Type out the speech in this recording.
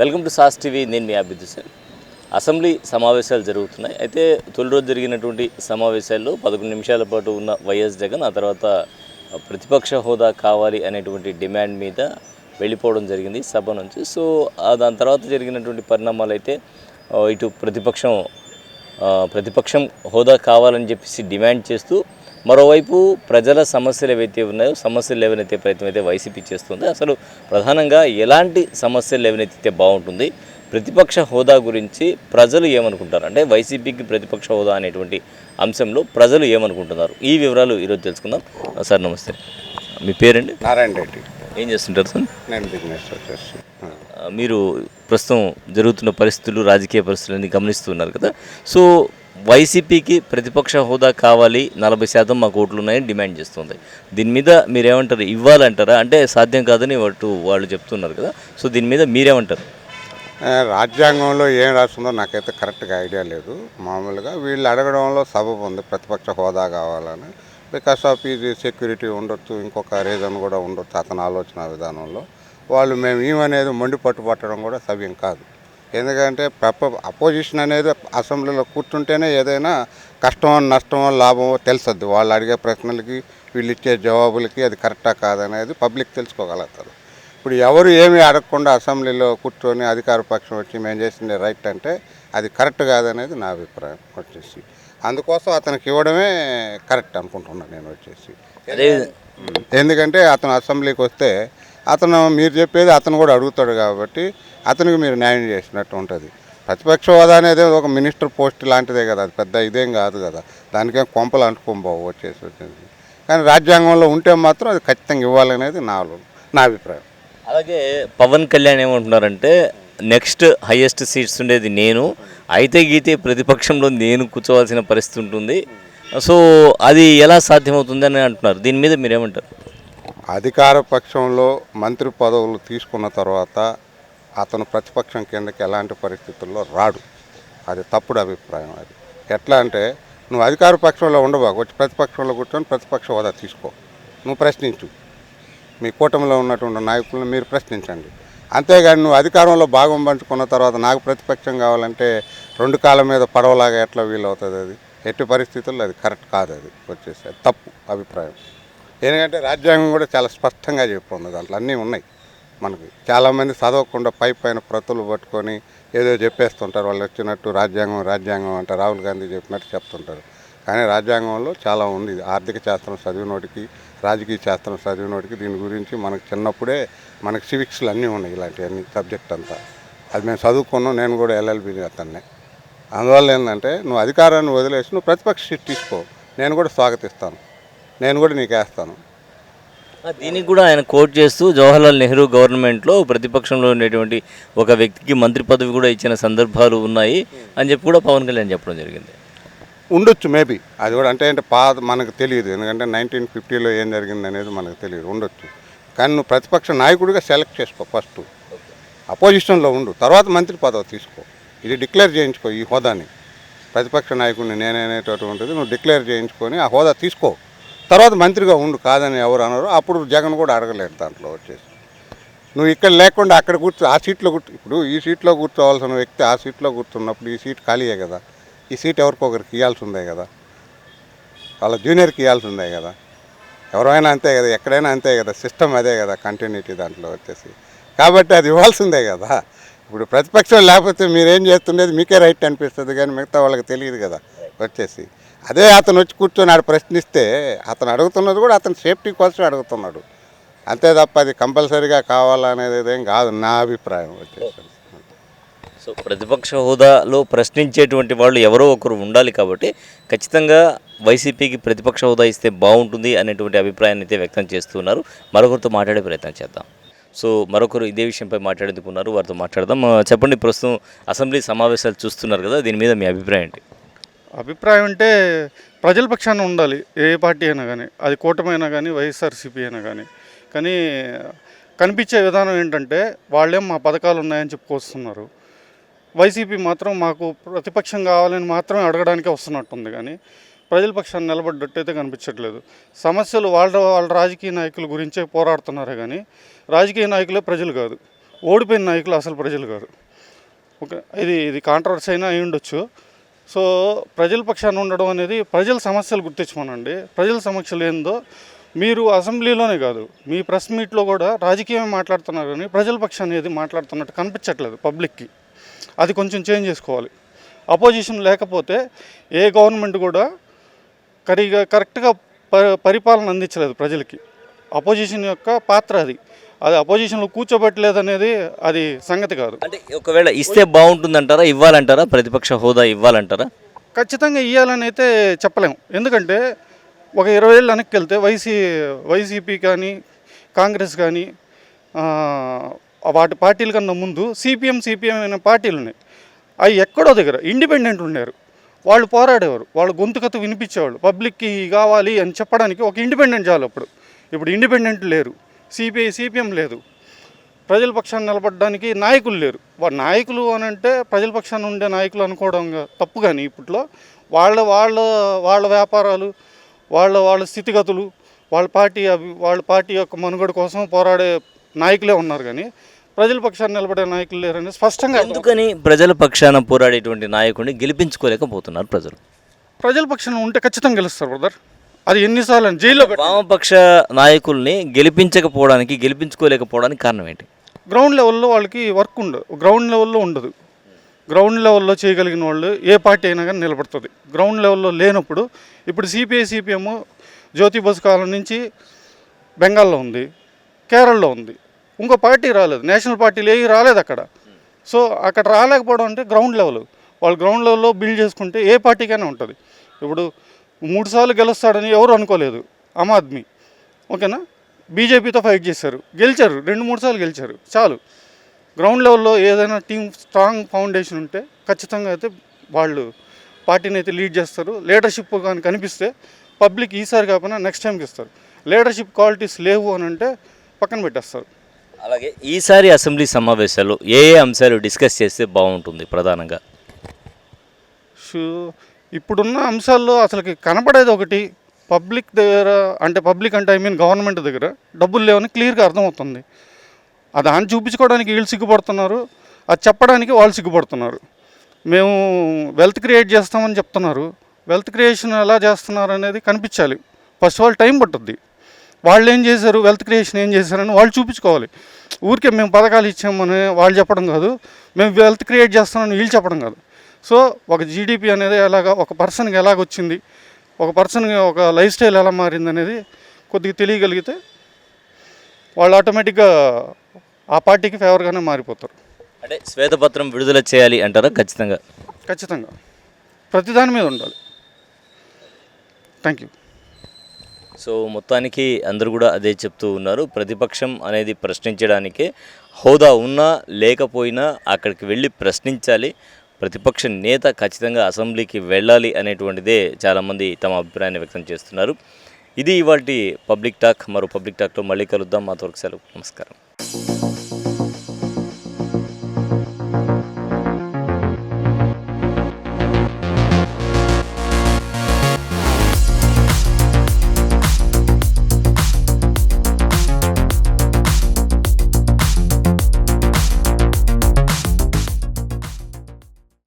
Welcome to sauce TV. నేను మీ అభివృద్ధి sir assembly సమావేశాలు జరుగుతున్నాయి. అయితే తొలి రోజు జరిగినటువంటి సమావేశాల్లో పదకొండు నిమిషాల పాటు ఉన్న వైఎస్ జగన్ ఆ తర్వాత ప్రతిపక్ష హోదా కావాలి అనేటువంటి డిమాండ్ మీద వెళ్ళిపోవడం జరిగింది సభ నుంచి. సో దాని తర్వాత జరిగినటువంటి పరిణామాలు అయితే ఇటు ప్రతిపక్షం ప్రతిపక్షం హోదా కావాలని చెప్పేసి డిమాండ్ చేస్తూ మరోవైపు ప్రజల సమస్యలు ఏవైతే ఉన్నాయో సమస్యలు లేవనెత్తే ప్రయత్నం అయితే వైసీపీ చేస్తుంది. అసలు ప్రధానంగా ఎలాంటి సమస్యలు లేవనెత్తితే బాగుంటుంది? ప్రతిపక్ష హోదా గురించి ప్రజలు ఏమనుకుంటారు? అంటే వైసీపీకి ప్రతిపక్ష హోదా అనేటువంటి అంశంలో ప్రజలు ఏమనుకుంటున్నారు? ఈ వివరాలు ఈరోజు తెలుసుకుందాం. సార్ నమస్తే. మీ పేరండి? నారాయణ రెడ్డి. ఏం చేస్తుంటారు సార్? నేను బిజినెస్ మీరు ప్రస్తుతం జరుగుతున్న పరిస్థితులు రాజకీయ పరిస్థితులన్నీ గమనిస్తున్నారు కదా. సో వైసీపీకి ప్రతిపక్ష హోదా కావాలి నలభై శాతం మాకు ఓట్లు ఉన్నాయని డిమాండ్ చేస్తుంది. దీని మీద మీరేమంటారు? ఇవ్వాలంటారా? అంటే సాధ్యం కాదని వాటి వాళ్ళు చెప్తున్నారు కదా. సో దీని మీద మీరేమంటారు? రాజ్యాంగంలో ఏం రాస్తుందో నాకైతే కరెక్ట్గా ఐడియా లేదు. మామూలుగా వీళ్ళు అడగడంలో సబబు ఉంది. ప్రతిపక్ష హోదా కావాలని. బికాస్ ఆఫ్ ఇది సెక్యూరిటీ ఉండొచ్చు ఇంకొక రీజన్ కూడా ఉండొచ్చు అతని ఆలోచన విధానంలో. వాళ్ళు మేము ఏమనేది మొండి పట్టు పట్టడం కూడా సవ్యం కాదు. ఎందుకంటే ప్రప అపోజిషన్ అనేది అసెంబ్లీలో కూర్చుంటేనే ఏదైనా కష్టమో నష్టమో లాభమో తెలుస్తుంది వాళ్ళు అడిగే ప్రశ్నలకి వీళ్ళు ఇచ్చే జవాబులకి అది కరెక్టా కాదనేది పబ్లిక్ తెలుసుకోగలుగుతారు. ఇప్పుడు ఎవరు ఏమీ అడగకుండా అసెంబ్లీలో కూర్చొని అధికార పక్షం వచ్చి మేము చేసింది రైట్ అంటే అది కరెక్ట్ కాదనేది నా అభిప్రాయం వచ్చేసి. అందుకోసం అతనికి ఇవ్వడమే కరెక్ట్ అనుకుంటున్నాను నేను వచ్చేసి. ఎందుకంటే అతను అసెంబ్లీకి వస్తే అతను మీరు చెప్పేది అతను కూడా అడుగుతాడు కాబట్టి అతనికి మీరు న్యాయం చేసినట్టు ఉంటుంది. ప్రతిపక్ష హోదా అనేది ఒక మినిస్టర్ పోస్ట్ లాంటిదే కదా అది పెద్ద ఇదేం కాదు కదా. దానికేం కొంపలు అంటుకోబావు వచ్చేసి వచ్చేసి. కానీ రాజ్యాంగంలో ఉంటే మాత్రం అది ఖచ్చితంగా ఇవ్వాలనేది నా నా అభిప్రాయం. అలాగే పవన్ కళ్యాణ్ ఏమంటున్నారంటే నెక్స్ట్ హైయెస్ట్ సీట్స్ ఉండేది నేను అయితే గీతే ప్రతిపక్షంలో నేను కూర్చోవాల్సిన పరిస్థితి ఉంటుంది. సో అది ఎలా సాధ్యమవుతుంది అని అంటున్నారు. దీని మీద మీరేమంటారు? అధికార పక్షంలో మంత్రి పదవులు తీసుకున్న తర్వాత అతను ప్రతిపక్షం కిందకి ఎలాంటి పరిస్థితుల్లో రాడు. అది తప్పుడు అభిప్రాయం అది. ఎట్లా అంటే నువ్వు అధికార పక్షంలో ఉండబాకు వచ్చి ప్రతిపక్షంలో కూర్చొని ప్రతిపక్ష హోదా తీసుకో. నువ్వు ప్రశ్నించు. మీ కూటమిలో ఉన్నటువంటి నాయకులను మీరు ప్రశ్నించండి. అంతేగాని నువ్వు అధికారంలో భాగం పంచుకున్న తర్వాత నాకు ప్రతిపక్షం కావాలంటే రెండు కాళ్ళ మీద పడవలాగా ఎట్లా వీలవుతుంది అది? ఎట్టి పరిస్థితుల్లో అది కరెక్ట్ కాదు అది. వచ్చేసి అది తప్పు అభిప్రాయం. ఎందుకంటే రాజ్యాంగం కూడా చాలా స్పష్టంగా చెప్పుంది దాంట్లో అన్నీ ఉన్నాయి. మనకి చాలామంది చదవకుండా పై పైన ప్రతులు పట్టుకొని ఏదో చెప్పేస్తుంటారు వాళ్ళు వచ్చినట్టు రాజ్యాంగం రాజ్యాంగం అంటే రాహుల్ గాంధీ చెప్పినట్టు చెప్తుంటారు. కానీ రాజ్యాంగంలో చాలా ఉంది ఆర్థిక శాస్త్రం చదివినోడికి రాజకీయ శాస్త్రం చదివినోడికి దీని గురించి మనకు చిన్నప్పుడే మనకు సివిక్స్లు అన్నీ ఉన్నాయి ఇలాంటివన్నీ సబ్జెక్ట్ అంతా. అది మేము చదువుకున్నాం నేను కూడా ఎల్ఎల్బి అతన్నే. అందువల్ల ఏంటంటే నువ్వు అధికారాన్ని వదిలేసి నువ్వు ప్రతిపక్ష సీట్ తీసుకో నేను కూడా స్వాగతిస్తాను. నేను కూడా నీకు వేస్తాను. దీనికి కూడా ఆయన కోట్ చేస్తూ జవహర్లాల్ నెహ్రూ గవర్నమెంట్లో ప్రతిపక్షంలో ఉండేటువంటి ఒక వ్యక్తికి మంత్రి పదవి కూడా ఇచ్చిన సందర్భాలు ఉన్నాయి అని చెప్పి కూడా పవన్ కళ్యాణ్ చెప్పడం జరిగింది. ఉండొచ్చు మేబీ. అది కూడా అంటే అంటే పాత మనకు తెలియదు. ఎందుకంటే నైన్టీన్ ఫిఫ్టీలో ఏం జరిగింది అనేది మనకు తెలియదు. ఉండొచ్చు. కానీ నువ్వు ప్రతిపక్ష నాయకుడిగా సెలెక్ట్ చేసుకో ఫస్ట్. అపోజిషన్లో ఉండు. తర్వాత మంత్రి పదవి తీసుకో. ఇది డిక్లేర్ చేయించుకో ఈ హోదాని. ప్రతిపక్ష నాయకుడిని నేనేనేటటువంటిది నువ్వు డిక్లేర్ చేయించుకొని ఆ హోదా తీసుకో. తర్వాత మంత్రిగా ఉండు కాదని ఎవరు అన్నారు అప్పుడు జగన్ కూడా అడగలేదు దాంట్లో వచ్చేసి. నువ్వు ఇక్కడ లేకుండా అక్కడ కూర్చో ఆ సీట్లో కూర్చో. ఇప్పుడు ఈ సీట్లో కూర్చోవాల్సిన వ్యక్తి ఆ సీట్లో కూర్చున్నప్పుడు ఈ సీట్ ఖాళీయే కదా. ఈ సీట్ ఎవరికి ఒకరికి ఇవ్వాల్సి ఉందే కదా. వాళ్ళ జూనియర్కి ఇవ్వాల్సి ఉందే కదా. ఎవరైనా అంతే కదా ఎక్కడైనా అంతే కదా. సిస్టమ్ అదే కదా కంటిన్యూటీ దాంట్లో వచ్చేసి. కాబట్టి అది ఇవ్వాల్సిందే కదా. ఇప్పుడు ప్రతిపక్షం లేకపోతే మీరేం చేస్తుండేది? మీకే రైట్ అనిపిస్తుంది కానీ మిగతా వాళ్ళకి తెలియదు కదా వచ్చేసి. అదే అతను వచ్చి కూర్చొని ప్రశ్నిస్తే అతను అడుగుతున్నది కూడా అతని సేఫ్టీ కోసం అడుగుతున్నాడు. అంతే తప్ప అది కంపల్సరీగా కావాలనేది ఏం కాదు నా అభిప్రాయం వచ్చేసి సో ప్రతిపక్ష హోదాలో ప్రశ్నించేటువంటి వాళ్ళు ఎవరో ఒకరు ఉండాలి కాబట్టి ఖచ్చితంగా వైసీపీకి ప్రతిపక్ష హోదా ఇస్తే బాగుంటుంది అనేటువంటి అభిప్రాయాన్ని అయితే వ్యక్తం చేస్తున్నారు మరొకరితో మాట్లాడే ప్రయత్నం చేద్దాం. సో మరొకరు ఇదే విషయంపై మాట్లాడేందుకున్నారు వారితో మాట్లాడదాం. చెప్పండి ప్రస్తుతం అసెంబ్లీ సమావేశాలు చూస్తున్నారు కదా దీని మీద మీ అభిప్రాయం ఏంటి? అభిప్రాయం అంటే ప్రజల పక్షాన ఉండాలి. ఏ పార్టీ అయినా కానీ అది కూటమి అయినా కానీ వైఎస్ఆర్సీపీ అయినా కానీ కానీ కనిపించే విధానం ఏంటంటే వాళ్ళేం మా పథకాలు ఉన్నాయని చెప్పుకొస్తున్నారు వైసీపీ మాత్రం మాకు ప్రతిపక్షం కావాలని మాత్రమే అడగడానికే వస్తున్నట్టుంది కానీ ప్రజల పక్షాన్ని నిలబడ్డట్టయితే కనిపించట్లేదు. సమస్యలు వాళ్ళ వాళ్ళ రాజకీయ నాయకుల గురించే పోరాడుతున్నారే కానీ రాజకీయ నాయకులే ప్రజలు కాదు. ఓడిపోయిన నాయకులు అసలు ప్రజలు కాదు. ఓకే ఇది ఇది కాంట్రవర్సీ అయినా అయి ఉండొచ్చు సో ప్రజల పక్షాన ఉండడం అనేది ప్రజల సమస్యలు గుర్తించమనండి. ప్రజల సమస్యలు ఏందో మీరు అసెంబ్లీలోనే కాదు మీ ప్రెస్ మీట్లో కూడా రాజకీయం మాట్లాడుతున్నారు కానీ ప్రజల పక్షాన్ని ఏది మాట్లాడుతున్నట్టు కనిపించట్లేదు పబ్లిక్కి. అది కొంచెం చేంజ్ చేసుకోవాలి. అపోజిషన్ లేకపోతే ఏ గవర్నమెంట్ కూడా కరిగా కరెక్ట్గా ప పరిపాలన అందించలేదు ప్రజలకి. అపోజిషన్ యొక్క పాత్ర అది. అది అపోజిషన్లో కూర్చోబెట్టలేదు అనేది అది సంగతి కాదు. అంటే ఒకవేళ ఇస్తే బాగుంటుందంటారా ఇవ్వాలంటారా ప్రతిపక్ష హోదా ఇవ్వాలంటారా? ఖచ్చితంగా ఇవ్వాలని అయితే చెప్పలేము ఎందుకంటే ఒక ఇరవై ఏళ్ళు వెనక్కి వెళ్తే వైసీ వైసీపీ కానీ కాంగ్రెస్ కానీ వాటి పార్టీల కన్నా ముందు సిపిఎం సిపిఎం అనే పార్టీలు ఉన్నాయి. అవి ఎక్కడో దగ్గర ఇండిపెండెంట్ ఉన్నారు. వాళ్ళు పోరాడేవారు. వాళ్ళు గొంతుకత వినిపించేవాళ్ళు. పబ్లిక్కి కావాలి అని చెప్పడానికి ఒక ఇండిపెండెంట్ చాలు అప్పుడు. ఇప్పుడు ఇండిపెండెంట్ లేరు. సిపిఐ సిపిఎం లేదు. ప్రజల పక్షాన్ని నిలబడడానికి నాయకులు లేరు. వాడు నాయకులు అని అంటే ప్రజల పక్షాన్ని ఉండే నాయకులు అనుకోవడం తప్పు కానీ ఇప్పట్లో వాళ్ళ వాళ్ళ వాళ్ళ వ్యాపారాలు వాళ్ళ వాళ్ళ స్థితిగతులు వాళ్ళ పార్టీ అభి వాళ్ళ పార్టీ యొక్క మనుగడ కోసం పోరాడే నాయకులే ఉన్నారు కానీ ప్రజల పక్షాన్ని నిలబడే నాయకులు లేరని స్పష్టంగా. ఎందుకని ప్రజల పక్షాన పోరాడేటువంటి నాయకుడిని గెలిపించుకోలేకపోతున్నారు ప్రజలు? ప్రజల పక్షాన ఉంటే ఖచ్చితంగా గెలుస్తారు బ్రదర్. అది ఎన్నిసార్లు జైల్లో వామపక్ష నాయకుల్ని గెలిపించకపోవడానికి గెలిపించుకోలేకపోవడానికి కారణం ఏంటి? గ్రౌండ్ లెవెల్లో వాళ్ళకి వర్క్ ఉండదు గ్రౌండ్ లెవెల్లో ఉండదు. గ్రౌండ్ లెవెల్లో చేయగలిగిన వాళ్ళు ఏ పార్టీ అయినా కానీ నిలబడుతుంది. గ్రౌండ్ లెవెల్లో లేనప్పుడు ఇప్పుడు C P I C P M Jyoti Basu కాలం నుంచి బెంగాల్లో ఉంది కేరళలో ఉంది. ఇంకో పార్టీ రాలేదు. నేషనల్ పార్టీలు ఏవి రాలేదు అక్కడ. సో అక్కడ రాలేకపోవడం అంటే గ్రౌండ్ లెవెల్ వాళ్ళు గ్రౌండ్ లెవెల్లో బిల్డ్ చేసుకుంటే ఏ పార్టీకైనా ఉంటుంది. ఇప్పుడు మూడు సార్లు గెలుస్తాడని ఎవరు అనుకోలేదు. ఆమ్ ఆద్మీ. ఓకేనా? బీజేపీతో ఫైట్ చేశారు. గెలిచారు. రెండు మూడు సార్లు గెలిచారు. చాలు. గ్రౌండ్ లెవెల్లో ఏదైనా టీం స్ట్రాంగ్ ఫౌండేషన్ ఉంటే ఖచ్చితంగా అయితే వాళ్ళు పార్టీని అయితే లీడ్ చేస్తారు. లీడర్షిప్ కానీ కనిపిస్తే పబ్లిక్ ఈసారి కాకపోయినా నెక్స్ట్ టైంకి ఇస్తారు. లీడర్షిప్ క్వాలిటీస్ లేవు అని అంటే పక్కన పెట్టేస్తారు. అలాగే ఈసారి అసెంబ్లీ సమావేశాల్లో ఏ ఏ అంశాలు డిస్కస్ చేస్తే బాగుంటుంది ప్రధానంగా? షూ ఇప్పుడున్న అంశాల్లో అసలుకి కనపడేది ఒకటి పబ్లిక్ దగ్గర అంటే పబ్లిక్ అంటే ఐ మీన్ గవర్నమెంట్ దగ్గర డబ్బులు లేవని క్లియర్గా అర్థమవుతుంది. ఆ దాన్ని చూపించుకోవడానికి వీళ్ళు సిగ్గుపడుతున్నారు అది చెప్పడానికి వాళ్ళు సిగ్గుపడుతున్నారు. మేము వెల్త్ క్రియేట్ చేస్తామని చెప్తున్నారు. వెల్త్ క్రియేషన్ ఎలా చేస్తున్నారు అనేది కనిపించాలి. ఫస్ట్ ఆఫ్ ఆల్ టైం పట్టుద్ది. వాళ్ళు ఏం చేశారు? వెల్త్ క్రియేషన్ ఏం చేశారని వాళ్ళు చూపించుకోవాలి. ఊరికే మేము పథకాలు ఇచ్చామని వాళ్ళు చెప్పడం కాదు. మేము వెల్త్ క్రియేట్ చేస్తామని వీళ్ళు చెప్పడం కాదు. సో ఒక జీడిపి అనేది ఎలాగ ఒక పర్సన్కి ఎలాగ వచ్చింది ఒక పర్సన్కి ఒక లైఫ్ స్టైల్ ఎలా మారింది అనేది కొద్దిగా తెలియగలిగితే వాళ్ళు ఆటోమేటిక్గా ఆ పార్టీకి ఫేవర్గానే మారిపోతారు. అంటే శ్వేతపత్రం విడుదల చేయాలి అంటారా? ఖచ్చితంగా. ఖచ్చితంగా. ప్రతిదాని మీద ఉండాలి. థ్యాంక్ యూ సో మొత్తానికి అందరూ కూడా అదే చెప్తూ ఉన్నారు. ప్రతిపక్షం అనేది ప్రశ్నించడానికే హోదా ఉన్నా లేకపోయినా అక్కడికి వెళ్ళి ప్రశ్నించాలి. ప్రతిపక్ష నేత ఖచ్చితంగా అసెంబ్లీకి వెళ్ళాలి అనేటువంటిదే చాలామంది తమ అభిప్రాయాన్ని వ్యక్తం చేస్తున్నారు. ఇది ఇవాళ పబ్లిక్ టాక్. మరో పబ్లిక్ టాక్లో మళ్ళీ కలుద్దాం. మాతో సెలవు. నమస్కారం.